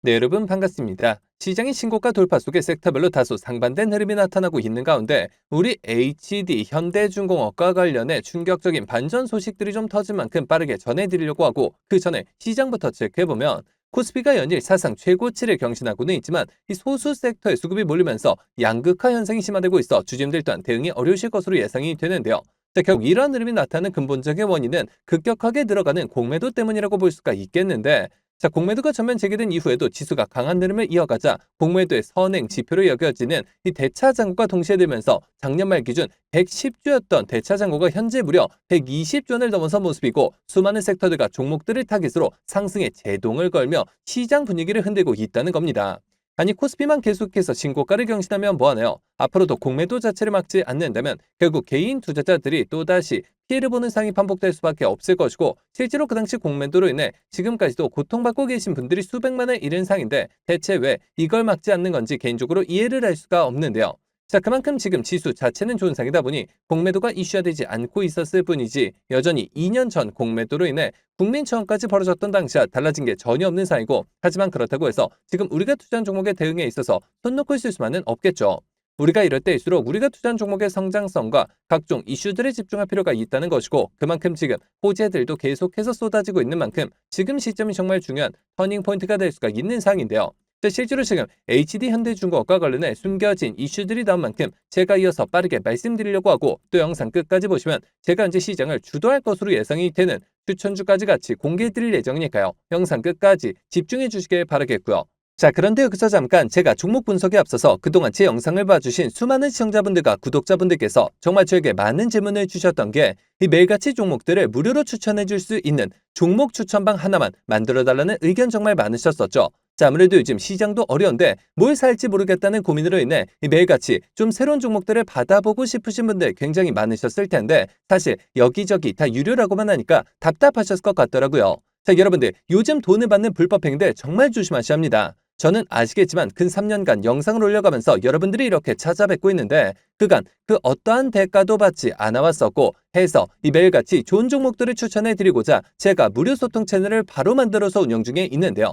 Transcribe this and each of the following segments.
네, 여러분 반갑습니다. 시장의 신고가 돌파 속에 섹터별로 다소 상반된 흐름이 나타나고 있는 가운데 우리 HD 현대중공업과 관련해 충격적인 반전 소식들이 좀 터진 만큼 빠르게 전해드리려고 하고 그 전에 시장부터 체크해보면 코스피가 연일 사상 최고치를 경신하고는 있지만 이 소수 섹터의 수급이 몰리면서 양극화 현상이 심화되고 있어 주주들 또한 대응이 어려우실 것으로 예상이 되는데요. 자, 결국 이러한 흐름이 나타나는 근본적인 원인은 급격하게 들어가는 공매도 때문이라고 볼 수가 있겠는데 자, 공매도가 전면 재개된 이후에도 지수가 강한 흐름을 이어가자 공매도의 선행 지표로 여겨지는 이 대차 잔고가 동시에 들면서 작년 말 기준 110주였던 대차 잔고가 현재 무려 120조 원을 넘어선 모습이고 수많은 섹터들과 종목들을 타깃으로 상승에 제동을 걸며 시장 분위기를 흔들고 있다는 겁니다. 아니 코스피만 계속해서 신고가를 경신하면 뭐하나요? 앞으로도 공매도 자체를 막지 않는다면 결국 개인 투자자들이 또다시 피해를 보는 상이 반복될 수밖에 없을 것이고 실제로 그 당시 공매도로 인해 지금까지도 고통받고 계신 분들이 수백만에 이른 상인데 대체 왜 이걸 막지 않는 건지 개인적으로 이해를 할 수가 없는데요. 자, 그만큼 지금 지수 자체는 좋은 상이다 보니 공매도가 이슈화되지 않고 있었을 뿐이지 여전히 2년 전 공매도로 인해 국민청원까지 벌어졌던 당시와 달라진 게 전혀 없는 상이고 하지만 그렇다고 해서 지금 우리가 투자한 종목의 대응에 있어서 손 놓고 있을 수만은 없겠죠. 우리가 이럴 때일수록 우리가 투자한 종목의 성장성과 각종 이슈들에 집중할 필요가 있다는 것이고 그만큼 지금 호재들도 계속해서 쏟아지고 있는 만큼 지금 시점이 정말 중요한 터닝 포인트가 될 수가 있는 상인데요. 실제로 지금 HD 현대중공업과 관련해 숨겨진 이슈들이 나온 만큼 제가 이어서 빠르게 말씀드리려고 하고 또 영상 끝까지 보시면 제가 현재 시장을 주도할 것으로 예상이 되는 추천주까지 같이 공개해드릴 예정이니까요. 영상 끝까지 집중해 주시길 바라겠고요. 자, 그런데 여기서 잠깐 제가 종목 분석에 앞서서 그동안 제 영상을 봐주신 수많은 시청자분들과 구독자분들께서 정말 저에게 많은 질문을 주셨던 게 이 매일같이 종목들을 무료로 추천해 줄 수 있는 종목 추천방 하나만 만들어 달라는 의견 정말 많으셨었죠. 자, 아무래도 요즘 시장도 어려운데 뭘 살지 모르겠다는 고민으로 인해 이 매일같이 좀 새로운 종목들을 받아보고 싶으신 분들 굉장히 많으셨을 텐데 사실 여기저기 다 유료라고만 하니까 답답하셨을 것 같더라고요. 자, 여러분들 요즘 돈을 받는 불법행위들 정말 조심하셔야 합니다. 저는 아시겠지만 근 3년간 영상을 올려가면서 여러분들이 이렇게 찾아뵙고 있는데 그간 그 어떠한 대가도 받지 않아 왔었고 해서 이 매일같이 좋은 종목들을 추천해 드리고자 제가 무료 소통 채널을 바로 만들어서 운영 중에 있는데요.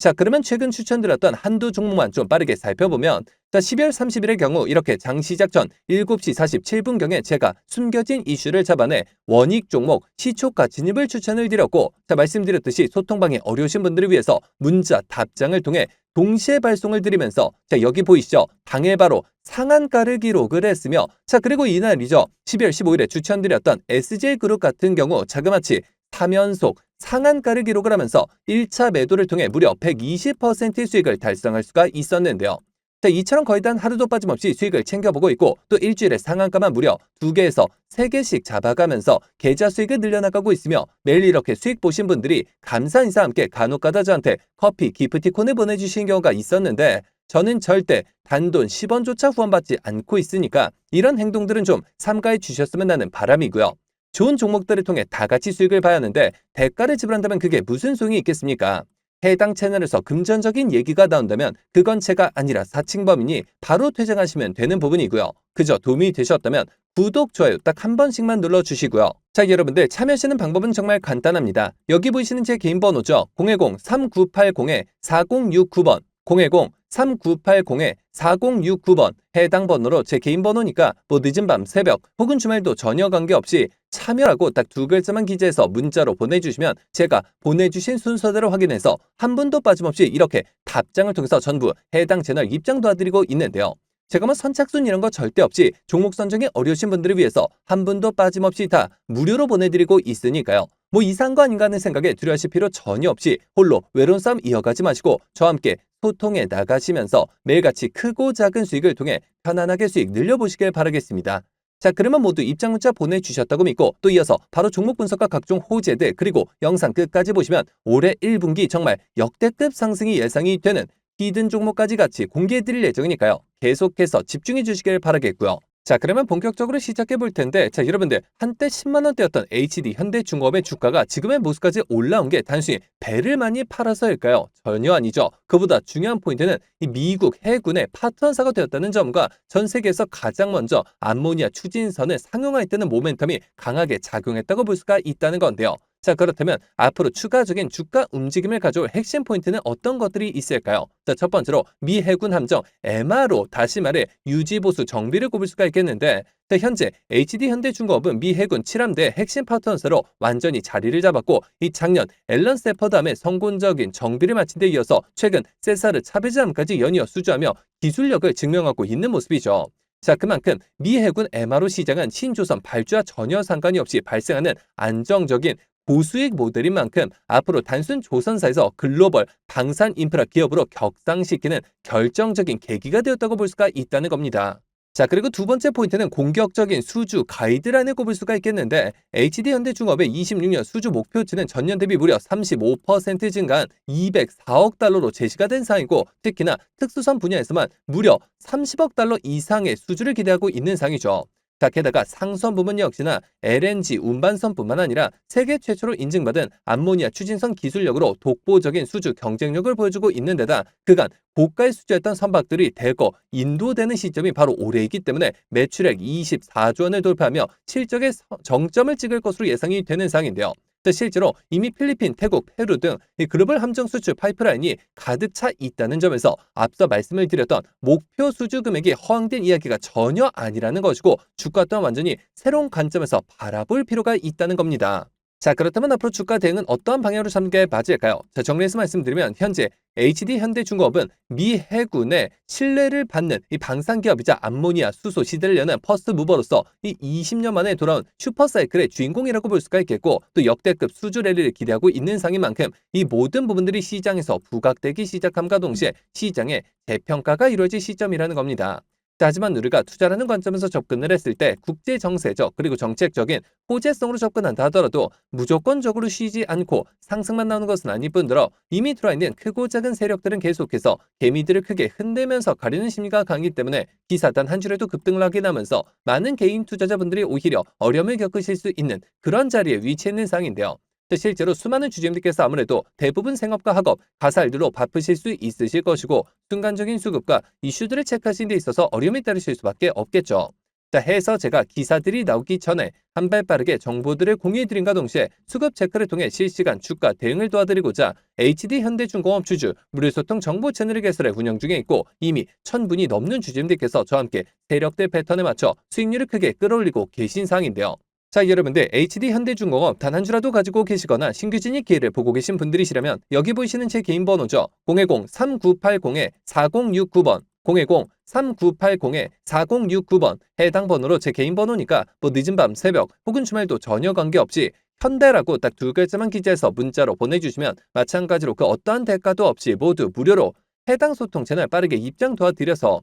자, 그러면 최근 추천드렸던 한두 종목만 좀 빠르게 살펴보면 자, 12월 30일의 경우 이렇게 장 시작 전 7시 47분경에 제가 숨겨진 이슈를 잡아내 원익 종목 시초가 진입을 추천을 드렸고 자, 말씀드렸듯이 소통방에 어려우신 분들을 위해서 문자 답장을 통해 동시에 발송을 드리면서 자, 여기 보이시죠? 당일 바로 상한가를 기록을 했으며 자, 그리고 이날이죠. 12월 15일에 추천드렸던 SJ그룹 같은 경우 자그마치 3연속 상한가를 기록을 하면서 1차 매도를 통해 무려 120%의 수익을 달성할 수가 있었는데요. 자, 이처럼 거의 단 하루도 빠짐없이 수익을 챙겨보고 있고 또 일주일에 상한가만 무려 2개에서 3개씩 잡아가면서 계좌 수익을 늘려나가고 있으며 매일 이렇게 수익 보신 분들이 감사 인사 함께 간혹가다 저한테 커피, 기프티콘을 보내주신 경우가 있었는데 저는 절대 단돈 10원조차 후원받지 않고 있으니까 이런 행동들은 좀 삼가해 주셨으면 하는 바람이고요. 좋은 종목들을 통해 다 같이 수익을 봐야 하는데 대가를 지불한다면 그게 무슨 소용이 있겠습니까? 해당 채널에서 금전적인 얘기가 나온다면 그건 제가 아니라 사칭범이니 바로 퇴장하시면 되는 부분이고요. 그저 도움이 되셨다면 구독, 좋아요 딱 한 번씩만 눌러주시고요. 자, 여러분들 참여하시는 방법은 정말 간단합니다. 여기 보이시는 제 개인 번호죠. 010-3980-4069번 010-3980-4069번 해당 번호로 제 개인 번호니까 뭐 늦은 밤 새벽 혹은 주말도 전혀 관계없이 참여라고 딱 두 글자만 기재해서 문자로 보내주시면 제가 보내주신 순서대로 확인해서 한 분도 빠짐없이 이렇게 답장을 통해서 전부 해당 채널 입장 도와드리고 있는데요. 제가 뭐 선착순 이런 거 절대 없이 종목 선정에 어려우신 분들을 위해서 한 분도 빠짐없이 다 무료로 보내드리고 있으니까요. 뭐 아닌가 하는 생각에 두려워하실 필요 전혀 없이 홀로 외로운 싸움 이어가지 마시고 저와 함께 소통해 나가시면서 매일같이 크고 작은 수익을 통해 편안하게 수익 늘려보시길 바라겠습니다. 자 그러면 모두 입장 문자 보내주셨다고 믿고 또 이어서 바로 종목 분석과 각종 호재들 그리고 영상 끝까지 보시면 올해 1분기 정말 역대급 상승이 예상이 되는 히든 종목까지 같이 공개해드릴 예정이니까요. 계속해서 집중해 주시길 바라겠고요. 자, 그러면 본격적으로 시작해 볼 텐데, 자, 여러분들, 한때 10만 원대였던 HD 현대중공업의 주가가 지금의 모습까지 올라온 게 단순히 배를 많이 팔아서일까요? 전혀 아니죠. 그보다 중요한 포인트는 이 미국 해군의 파트너사가 되었다는 점과 전 세계에서 가장 먼저 암모니아 추진선을 상용화했다는 모멘텀이 강하게 작용했다고 볼 수가 있다는 건데요. 자, 그렇다면 앞으로 추가적인 주가 움직임을 가져올 핵심 포인트는 어떤 것들이 있을까요? 자, 첫 번째로 미 해군 함정 MRO 다시 말해 유지 보수 정비를 꼽을 수가 있겠는데 자, 현재 HD 현대중공업은 미 해군 7함대 핵심 파트너로 완전히 자리를 잡았고 이 작년 앨런 세퍼담의 성공적인 정비를 마친 데 이어서 최근 세사르 차베즈함까지 연이어 수주하며 기술력을 증명하고 있는 모습이죠. 자, 그만큼 미 해군 MRO 시장은 신조선 발주와 전혀 상관이 없이 발생하는 안정적인 고수익 모델인 만큼 앞으로 단순 조선사에서 글로벌 방산 인프라 기업으로 격상시키는 결정적인 계기가 되었다고 볼 수가 있다는 겁니다. 자, 그리고 두 번째 포인트는 공격적인 수주 가이드라인을 꼽을 수가 있겠는데 HD 현대중업의 26년 수주 목표치는 전년 대비 무려 35% 증가한 204억 달러로 제시가 된 상이고 특히나 특수선 분야에서만 무려 30억 달러 이상의 수주를 기대하고 있는 상이죠. 자, 게다가 상선 부분 역시나 LNG 운반선뿐만 아니라 세계 최초로 인증받은 암모니아 추진선 기술력으로 독보적인 수주 경쟁력을 보여주고 있는 데다 그간 고가의 수주했던 선박들이 대거 인도되는 시점이 바로 올해이기 때문에 매출액 24조 원을 돌파하며 실적의 정점을 찍을 것으로 예상이 되는 상인데요. 실제로 이미 필리핀, 태국, 페루 등 글로벌 함정 수출 파이프라인이 가득 차 있다는 점에서 앞서 말씀을 드렸던 목표 수주 금액이 허황된 이야기가 전혀 아니라는 것이고 주가 또한 완전히 새로운 관점에서 바라볼 필요가 있다는 겁니다. 자, 그렇다면 앞으로 주가 대응은 어떠한 방향으로 전개 맞을까요? 자, 정리해서 말씀드리면 현재 HD 현대중공업은 미 해군의 신뢰를 받는 이 방산 기업이자 암모니아 수소 시대를 여는 퍼스트 무버로서 이 20년 만에 돌아온 슈퍼 사이클의 주인공이라고 볼 수가 있겠고 또 역대급 수주 랠리를 기대하고 있는 상인 만큼 이 모든 부분들이 시장에서 부각되기 시작함과 동시에 시장의 재평가가 이루어질 시점이라는 겁니다. 하지만 우리가 투자라는 관점에서 접근을 했을 때 국제 정세적 그리고 정책적인 호재성으로 접근한다 하더라도 무조건적으로 쉬지 않고 상승만 나오는 것은 아닐 뿐더러 이미 들어있는 크고 작은 세력들은 계속해서 개미들을 크게 흔들면서 가리는 심리가 강하기 때문에 기사 단 한 줄에도 급등을 하게 나면서 많은 개인 투자자분들이 오히려 어려움을 겪으실 수 있는 그런 자리에 위치해 있는 상인데요. 실제로 수많은 주주님들께서 아무래도 대부분 생업과 학업, 가살들로 바쁘실 수 있으실 것이고 순간적인 수급과 이슈들을 체크하시는 데 있어서 어려움이 따르실 수밖에 없겠죠. 자, 해서 제가 기사들이 나오기 전에 한 발 빠르게 정보들을 공유해드린과 동시에 수급 체크를 통해 실시간 주가 대응을 도와드리고자 HD 현대중공업 주주 무료소통 정보 채널을 개설해 운영 중에 있고 이미 천분이 넘는 주주님들께서 저와 함께 세력대 패턴에 맞춰 수익률을 크게 끌어올리고 계신 상인데요. 자, 여러분들 HD 현대중공업 단 한 주라도 가지고 계시거나 신규 진입 기회를 보고 계신 분들이시라면 여기 보이시는 제 개인 번호죠. 010-3980-4069번 010-3980-4069번 해당 번호로 제 개인 번호니까 뭐 늦은 밤 새벽 혹은 주말도 전혀 관계없이 현대라고 딱 두 글자만 기재해서 문자로 보내주시면 마찬가지로 그 어떠한 대가도 없이 모두 무료로 해당 소통 채널 빠르게 입장 도와드려서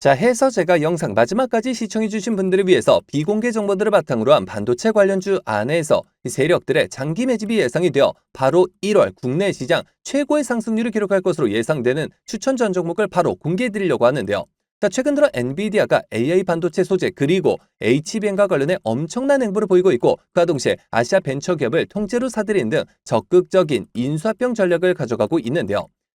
자, 해서 제가 영상 마지막까지 시청해주신 분들을 위해서 비공개 정보들을 바탕으로 한 반도체 관련주 안에서 세력들의 장기 매집이 예상이 되어 바로 1월 국내 시장 최고의 상승률을 기록할 것으로 예상되는 추천 전 종목을 바로 공개해 드리려고 하는데요. 자, 최근 들어 엔비디아가 AI 반도체 소재 그리고 HBM과 관련해 엄청난 행보를 보이고 있고 그와 동시에 아시아 벤처 기업을 통째로 사들인 등 적극적인 인수합병 전략을 가져가고 있는데요.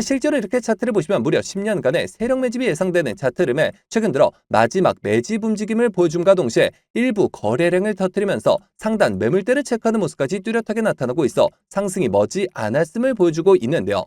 실제로 이렇게 차트를 보시면 무려 10년간의 세력 매집이 예상되는 차트 름에 최근 들어 마지막 매집 움직임을 보여줌과 동시에 일부 거래량을 터뜨리면서 상단 매물대를 체크하는 모습까지 뚜렷하게 나타나고 있어 상승이 머지 않았음을 보여주고 있는데요.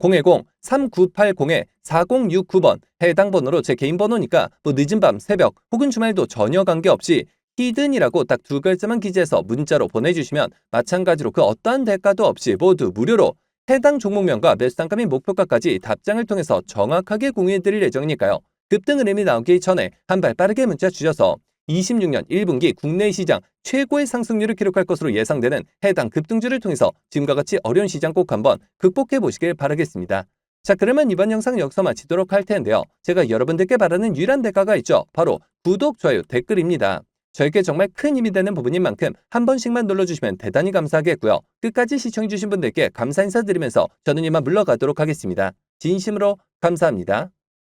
010-3980-4069번. 해당 번호로 제 개인 번호니까 뭐 늦은 밤, 새벽 혹은 주말도 전혀 관계없이 히든이라고 딱 두 글자만 기재해서 문자로 보내주시면 마찬가지로 그 어떠한 대가도 없이 모두 무료로 해당 종목명과 매수단가 및 목표가까지 답장을 통해서 정확하게 공유해드릴 예정이니까요. 급등 흐름이 나오기 전에 한 발 빠르게 문자 주셔서 26년 1분기 국내 시장 최고의 상승률을 기록할 것으로 예상되는 해당 급등주를 통해서 지금과 같이 어려운 시장 꼭 한번 극복해 보시길 바라겠습니다. 자 그러면 이번 영상 여기서 마치도록 할 텐데요. 제가 여러분들께 바라는 유일한 대가가 있죠. 바로 구독, 좋아요, 댓글입니다. 저에게 정말 큰 힘이 되는 부분인 만큼 한 번씩만 눌러주시면 대단히 감사하겠고요. 끝까지 시청해주신 분들께 감사 인사드리면서 저는 이만 물러가도록 하겠습니다. 진심으로 감사합니다.